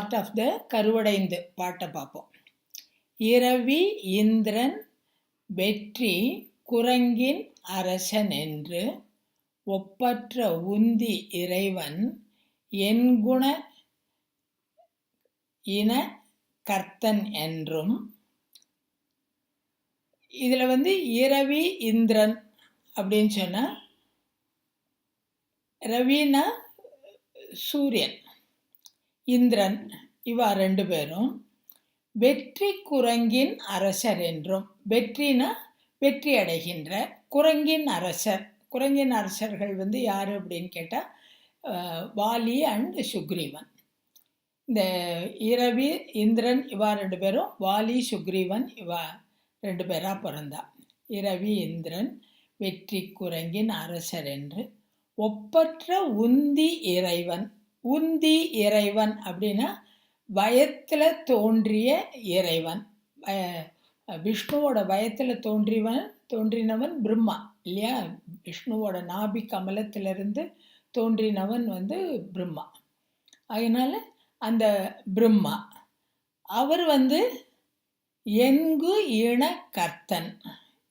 Part of the கருவடைந்து பாட்டை பார்ப்போம். இரவி இந்திரன் வெற்றி குரங்கின் அரசன் என்று ஒப்பற்ற உந்தி இறைவன் என்குண இன கர்த்தன் என்றும். இதில் வந்து இரவி இந்திரன் அப்படின்னு சொன்னால் ரவினா சூரியன். இந்திரன் இவா ரெண்டு பேரும் வெற்றி குரங்கின் அரசர் என்றும் வெற்றினா வெற்றி அடைகின்ற குரங்கின் அரசர். குரங்கின் அரசர்கள் வந்து யார் அப்படின்னு கேட்டால் வாலி அண்ட் சுக்ரீவன். இந்த இரவி இந்திரன் இவா ரெண்டு பேரும் வாலி சுக்ரீவன் இவா ரெண்டு பேராக பிறந்தா. இரவி இந்திரன் வெற்றி குரங்கின் அரசர் என்று. ஒப்பற்ற உந்தி இறைவன். உந்தி இறைவன் அப்படின்னா பயத்தில் தோன்றிய இறைவன். விஷ்ணுவோட பயத்தில் தோன்றியவன் தோன்றினவன் பிரம்மா இல்லையா? விஷ்ணுவோட நாபி கமலத்திலிருந்து தோன்றினவன் வந்து பிரம்மா. அதனால் அந்த பிரம்மா அவர் வந்து என்கு இன கர்த்தன்.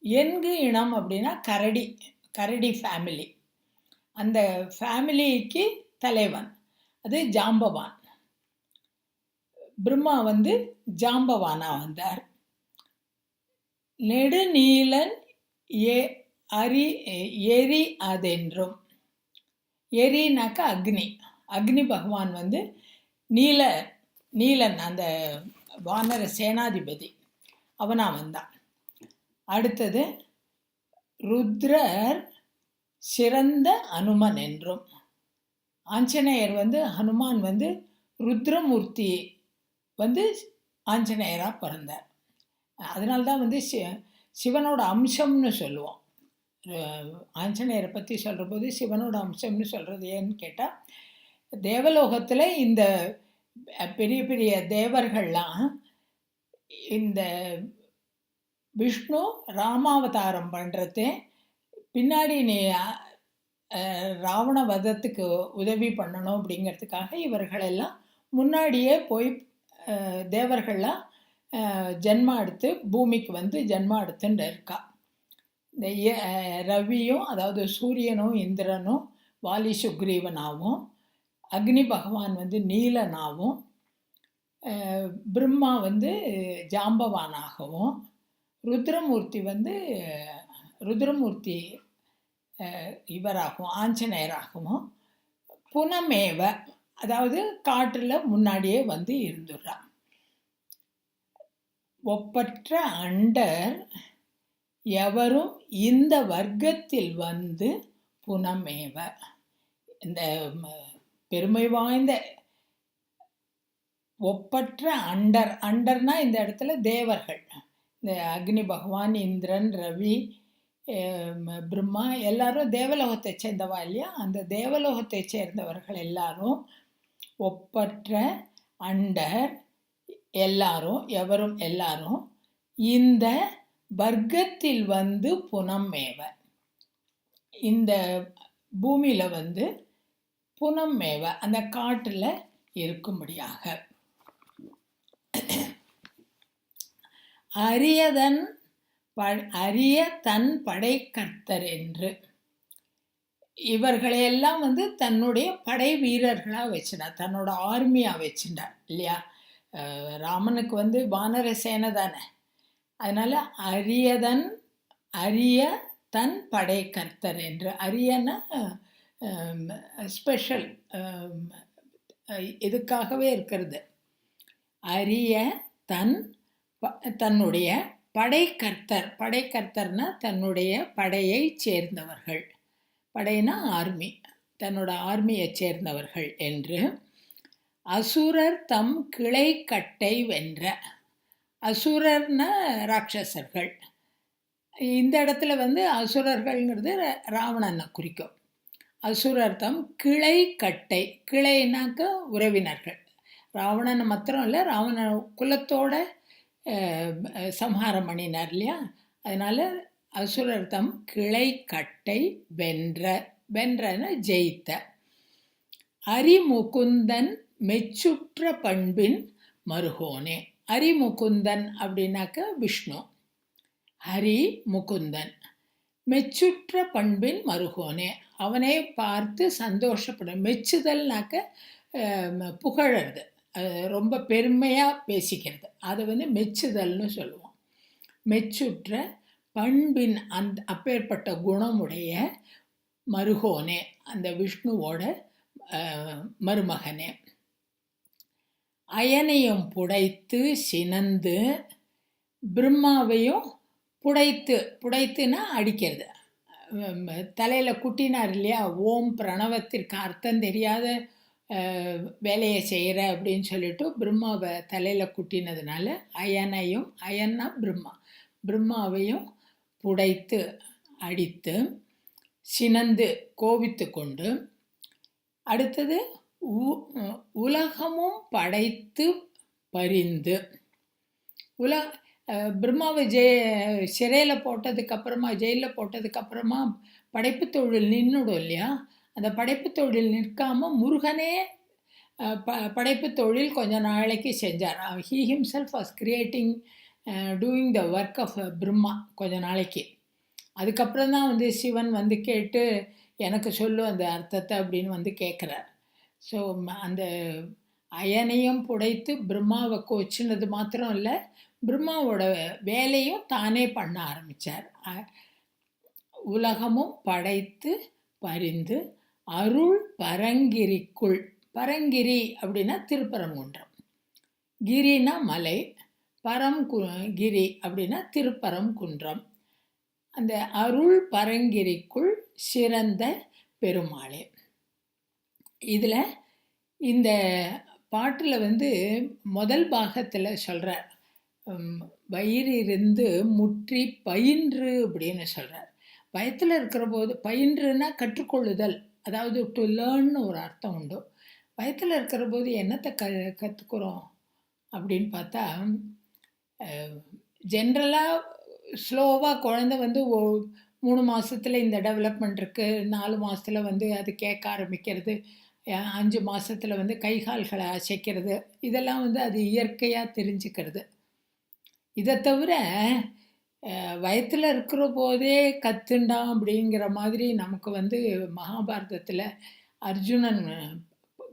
என்கு இனம் அப்படின்னா கரடி கரடி ஃபேமிலி அந்த ஃபேமிலிக்கு தலைவன். அது ஜாம்பவான். பிரம்மா வந்து ஜாம்பவானா வந்தார். நெடுநீலன் ஏ அரி எரி அதென்றும். எரினாக்கா அக்னி. அக்னி பகவான் வந்து நீல நீலன் அந்த வானர சேனாதிபதி. அவனா வந்தான். அடுத்தது ருத்ரர் சிறந்த அனுமன் என்றும். ஆஞ்சநேயர் வந்து ஹனுமான் வந்து ருத்ரமூர்த்தி வந்து ஆஞ்சநேயராக பிறந்தார். அதனால்தான் வந்து சி சிவனோட அம்சம்னு சொல்லுவோம். ஆஞ்சநேயரை பற்றி சொல்கிற போது சிவனோட அம்சம்னு சொல்கிறது ஏன்னு கேட்டால் தேவலோகத்தில் இந்த பெரிய பெரிய தேவர்கள்லாம் இந்த விஷ்ணு ராமாவதாரம் பண்ணுறது பின்னாடி நீ ராவண வதத்துக்கு உதவி பண்ணணும் அப்படிங்கிறதுக்காக இவர்களெல்லாம் முன்னாடியே போய் தேவர்கள்லாம் ஜென்மா எடுத்து பூமிக்கு வந்து ஜென்மா எடுத்துட்டு இருக்கா. இந்த ரவியும் அதாவது சூரியனும் இந்திரனும் வாலி சுக்ரீவனாகவும் அக்னி பகவான் வந்து நீலனாகவும் பிரம்மா வந்து ஜாம்பவானாகவும் ருத்ரமூர்த்தி வந்து ருத்ரமூர்த்தி இவராகவும் ஆஞ்சநேயராகவும் புனமேவ அதாவது காட்டில் முன்னாடியே வந்து இருந்துடுறான். ஒப்பற்ற அண்டர் எவரும் இந்த வர்க்கத்தில் வந்து புனமேவ. இந்த பெருமை வாய்ந்த ஒப்பற்ற அண்டர் அண்டர்னா இந்த இடத்துல தேவர்கள். இந்த அக்னி பகவான் இந்திரன் ரவி பிரம்மா எல்லாரும் தேவலோகத்தை சேர்ந்தவா இல்லையா? அந்த தேவலோகத்தை சேர்ந்தவர்கள் எல்லாரும் ஒப்பற்ற அண்டர் எல்லாரும் எவரும் எல்லாரும் இந்த வர்க்கத்தில் வந்து புனம்மேவ. இந்த பூமியில் வந்து புனம் மேவ அந்த காட்டில் இருக்கும்படியாக. அரியதன் அரிய தன் படைக்கர்த்தர் என்று. இவர்களையெல்லாம் வந்து தன்னுடைய படை வீரர்களாக வச்சுட்டார் தன்னோட ஆர்மியாக வச்சுட்டார் இல்லையா? ராமனுக்கு வந்து வானர சேனை தானே. அதனால் அரியதன் அரிய தன் படை கர்த்தர் என்று அரியன ஸ்பெஷல் இதுக்காகவே இருக்கிறது. அரிய தன் தன்னுடைய படைக்கர்த்தர். படைக்கர்த்தர்னா தன்னுடைய படையை சேர்ந்தவர்கள். படைனா ஆர்மி. தன்னோட ஆர்மியை சேர்ந்தவர்கள் என்று அசுரர் தம் கிளை கட்டை வென்ற. அசுரர்னா ராட்சசர்கள். இந்த இடத்துல வந்து அசுரர்கள்ங்கிறது ராவணனை குறிக்கும். அசுரர் தம் கிளை கட்டை கிளைனாக்க உறவினர்கள். ராவணனை மாத்திரம் இல்லை ராவண குலத்தோட சம்ஹாரம் பண்ணினார் இல்லையா? அதனால் அசுரர் தம் கிளை கட்டை வென்ற வென்றன ஜெயித்த. அரிமுகுந்தன் மெச்சுற்ற பண்பின் மருகோனே. அரிமுகுந்தன் அப்படின்னாக்க விஷ்ணு. ஹரி முகுந்தன் மெச்சுற்ற பண்பின் மருகோனே. அவனே பார்த்து சந்தோஷப்படும் மெச்சுதல்னாக்க புகழறது. ரொம்ப பெருமையாக பேசிக்கிறது. அதை வந்து மெச்சுதல்னு சொல்லுவோம். மெச்சுற்ற பண்பின் அந்த அப்பேற்பட்ட குணமுடைய மருகோனே அந்த விஷ்ணுவோட மருமகனே. அயனையும் புடைத்து சினந்து பிரம்மாவையும் புடைத்து புடைத்துன்னா அடிக்கிறது. தலையில் குட்டினார் இல்லையா? ஓம் பிரணவத்திற்கு அர்த்தம் தெரியாத வேலையை செய்கிற அப்படின்னு சொல்லிட்டு பிரம்மாவை தலையில் குட்டினதுனால அயனையும் அயன்னா பிரம்மா. பிரம்மாவையும் புடைத்து அடித்து சினந்து கோபித்து கொண்டு அடுத்தது உ- உலகமும் படைத்து பரிந்து. உல பிரம்மாவை ஜெய சிறையில் போட்டதுக்கப்புறமா ஜெயிலில் போட்டதுக்கப்புறமா படைப்பு தொழில் நின்றுடும் இல்லையா? அந்த படைப்பு தொழில் நிற்காமல் முருகனே ப படைப்பு தொழில் கொஞ்ச நாளைக்கு செஞ்சார். He himself was creating doing the work of Brahma கொஞ்ச நாளைக்கு. அதுக்கப்புறம் தான் வந்து சிவன் வந்து கேட்டு எனக்கு சொல்லு அந்த அர்த்தத்தை அப்படின்னு வந்து கேட்குறார் ஸோ அந்த அயனையும் புடைத்து பிரம்மாவை கோச்சினது மாத்திரம் இல்லை பிரம்மாவோட வேலையும் தானே பண்ண ஆரம்பித்தார் உலகமும் படைத்து பரிந்து அருள் பரங்கிரிக்குள். பரங்கிரி அப்படின்னா திருப்பரங்குன்றம். கிரினா மலை பரம் கு கிரி அப்படின்னா திருப்பரங்குன்றம். அந்த அருள் பரங்கிரிக்குள் சிறந்த பெருமாளே. இதில் இந்த பாட்டில் வந்து முதல் பாகத்தில் சொல்கிறார் வயிறிருந்து முற்றி பயின்று அப்படின்னு சொல்கிறார் பயத்தில் இருக்கிற போது பயின்றுனா கற்றுக்கொள்ளுதல். அதாவது டு லேர்ன்னு ஒரு அர்த்தம் உண்டு. வயத்தில் இருக்கிற போது என்னத்தை க கற்றுக்குறோம் அப்படின்னு பார்த்தா ஜென்ரலாக ஸ்லோவாக குழந்தை வந்து ஓ மூணு மாதத்தில் இந்த டெவலப்மெண்ட் இருக்குது நாலு மாதத்தில் வந்து அது கேட்க ஆரம்பிக்கிறது அஞ்சு மாதத்தில் வந்து கை கால்களை அசைக்கிறது இதெல்லாம் வந்து அது இயற்கையாக தெரிஞ்சுக்கிறது. இதை தவிர வயத்தில் இருக்கிற போதே கத்துண்டான் அப்படிங்கிற மாதிரி நமக்கு வந்து மகாபாரதத்தில் அர்ஜுனன்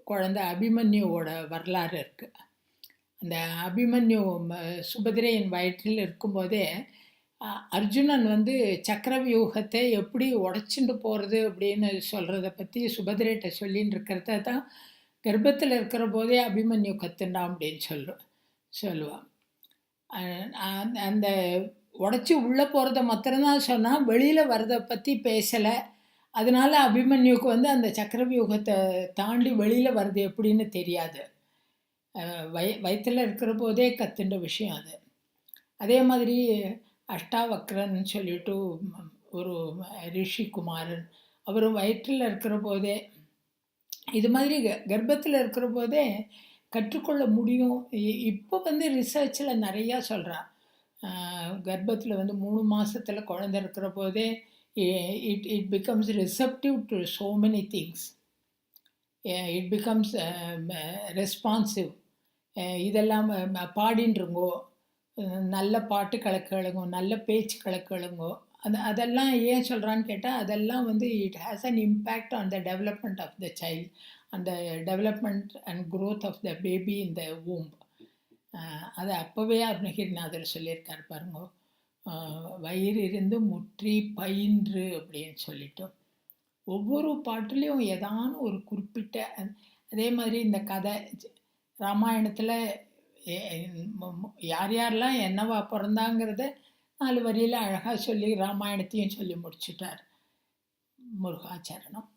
குழந்தை அபிமன்யுவோட வரலாறு இருக்குது அந்த அபிமன்யு ம- சுபதிரையின் வயிற்றில் இருக்கும்போதே அர்ஜுனன் வந்து சக்கரவியூகத்தை எப்படி உடச்சிண்டு போகிறது அப்படின்னு சொல்கிறத பற்றி சுபதிரைட்ட சொல்லின்னு இருக்கிறத தான் கர்ப்பத்தில் இருக்கிற போதே அபிமன்யு கத்துண்டான் அப்படின்னு சொல்லுவேன் சொல்லுவான் அந்த- அந்த உடச்சி உள்ளே போகிறத மாத்திரம்தான் சொன்னால் வெளியில் வரதை பற்றி பேசலை. அதனால் அபிமன்யுக்கு வந்து அந்த சக்கரவியூகத்தை தாண்டி வெளியில் வர்றது எப்படின்னு தெரியாது. வய வயிற்றில் இருக்கிற போதே கத்துண்ட விஷயம் அது. அதே மாதிரி அஷ்டாவக்ரன் சொல்லிட்டு ஒரு ரிஷி குமாரன் அவர் வயிற்றில் இருக்கிற போதே இது மாதிரி கர்ப்பத்தில் இருக்கிற போதே கற்றுக்கொள்ள முடியும். இ- இப்போ வந்து ரிசர்ச்சில் நிறையா சொல்கிறான் கர்ப்பத்தில் வந்து மூணு மாதத்தில் குழந்தை இருக்கிற போதே it it becomes receptive to so many things it becomes responsive இதெல்லாம் பாடின்றுங்கோ நல்ல பாட்டு கலக்கலுங்கோ நல்ல பேச்சு கலக்கலுங்கோ அந்த அதெல்லாம் ஏன் சொல்கிறான்னு கேட்டால் அதெல்லாம் வந்து it has an impact on the development of the child அந்த development and growth of the baby in the womb. அதை அப்போவே அருணகிரிநாதர் சொல்லியிருக்கார் பாருங்க. வயிறு இருந்து முற்றி பயின்று அப்படின்னு சொல்லிட்டோம். ஒவ்வொரு பாட்டுலேயும் ஏதான ஒரு குறிப்பிட்ட அதே மாதிரி இந்த கதை ராமாயணத்தில் யார் யாரெல்லாம் என்னவா பிறந்தாங்கிறத நாலு வரியில் அழகாக சொல்லி ராமாயணத்தையும் சொல்லி முடிச்சுட்டார் முருகாச்சரணம்.